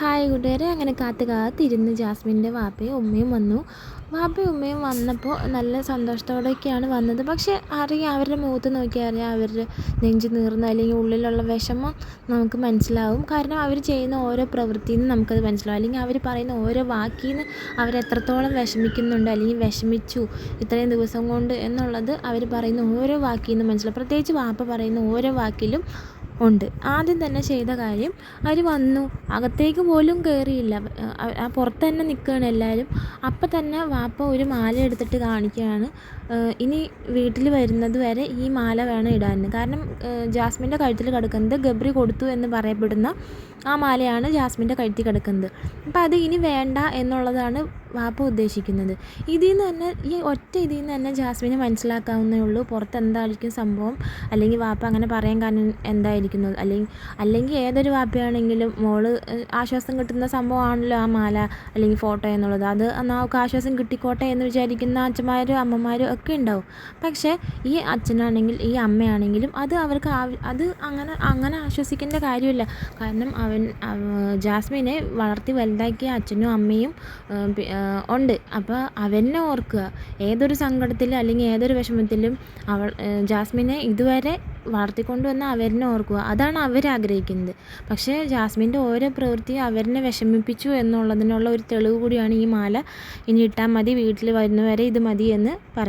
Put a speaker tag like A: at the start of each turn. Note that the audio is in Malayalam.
A: ഹായ് കൂട്ടുകാരെ അങ്ങനെ കാത്ത് കാത്തിരുന്ന് ജാസ്മിന്റെ വാപ്പയും ഉമ്മയും വന്നു. വാപ്പയും ഉമ്മയും വന്നപ്പോൾ നല്ല സന്തോഷത്തോടെയൊക്കെയാണ് വന്നത്. പക്ഷേ അറിയാം അവരുടെ മുഖത്ത് നോക്കിയാൽ അറിയാം അവരുടെ നെഞ്ച് നീർന്ന് അല്ലെങ്കിൽ ഉള്ളിലുള്ള വിഷമം നമുക്ക് മനസ്സിലാവും. കാരണം അവർ ചെയ്യുന്ന ഓരോ പ്രവൃത്തിയിൽ നിന്ന് നമുക്കത് മനസ്സിലാവും. അല്ലെങ്കിൽ അവർ പറയുന്ന ഓരോ വാക്കിൽ നിന്ന് അവരെത്രത്തോളം വിഷമിക്കുന്നുണ്ട് അല്ലെങ്കിൽ വിഷമിച്ചു ഇത്രയും ദിവസം കൊണ്ട് എന്നുള്ളത് അവർ പറയുന്ന ഓരോ വാക്കിൽ നിന്ന് മനസ്സിലാവും. പ്രത്യേകിച്ച് വാപ്പ പറയുന്ന ഓരോ വാക്കിലും ഉണ്ട്. ആദ്യം തന്നെ ചെയ്ത കാര്യം അവർ വന്നു. അകത്തേക്ക് പോലും കയറിയില്ല ആ പുറത്ത് തന്നെ നിൽക്കുകയാണ് എല്ലാവരും അപ്പം തന്നെ വാപ്പ ഒരു മാല എടുത്തിട്ട് കാണിക്കുകയാണ്. ഇനി വീട്ടിൽ വരുന്നത് വരെ ഈ മാല വേണം ഇടാൻ കാരണം ജാസ്മിന്റെ കഴുത്തിൽ കിടക്കുന്നത് ഗബ്രി കൊടുത്തു എന്ന് പറയപ്പെടുന്ന ആ മാലയാണ് ജാസ്മിന്റെ കഴുത്തിൽ കിടക്കുന്നത്. അപ്പം അത് ഇനി വേണ്ട എന്നുള്ളതാണ് വാപ്പ ഉദ്ദേശിക്കുന്നത്. ഇതിൽ നിന്ന് തന്നെ ഈ ഒറ്റ ഇതിൽ നിന്ന് തന്നെ ജാസ്മിന് മനസ്സിലാക്കാവുന്നേ ഉള്ളൂ പുറത്ത് എന്തായിരിക്കും സംഭവം. അല്ലെങ്കിൽ വാപ്പ അങ്ങനെ പറയാൻ കാരണം എന്തായിരിക്കുന്നത് അല്ലെങ്കിൽ അല്ലെങ്കിൽ ഏതൊരു വാപ്പയാണെങ്കിലും മോൾ ആശ്വാസം കിട്ടുന്ന സംഭവമാണല്ലോ ആ മാല അല്ലെങ്കിൽ ഫോട്ടോ എന്നുള്ളത്. അത് നമുക്ക് ആശ്വാസം കിട്ടിക്കോട്ടെ എന്ന് വിചാരിക്കുന്ന അച്ഛന്മാരും അമ്മമാരും ഒക്കെ ഉണ്ടാവും. പക്ഷേ ഈ അച്ഛനാണെങ്കിൽ ഈ അമ്മയാണെങ്കിലും അത് അവർക്ക് അത് അങ്ങനെ അങ്ങനെ ആശ്വസിക്കേണ്ട കാര്യമില്ല. കാരണം അവൻ ജാസ്മിനെ വളർത്തി വലുതാക്കിയ അച്ഛനും അമ്മയും ഉണ്ട്. അപ്പോൾ അവനെ ഓർക്കുക. ഏതൊരു സങ്കടത്തിലും അല്ലെങ്കിൽ ഏതൊരു വിഷമത്തിലും അവൾ ജാസ്മിനെ ഇതുവരെ വളർത്തിക്കൊണ്ട് വന്ന അവരിനെ ഓർക്കുക. അതാണ് അവർ ആഗ്രഹിക്കുന്നത് പക്ഷേ ജാസ്മിന്റെ ഓരോ പ്രവൃത്തി അവരിനെ വിഷമിപ്പിച്ചു എന്നുള്ളതിനുള്ള ഒരു തെളിവ് കൂടിയാണ് ഈ മാല. ഇനി ഇട്ടാൽ മതി വീട്ടിൽ വരുന്നവരെ ഇത് മതി എന്ന് പറയുന്നത്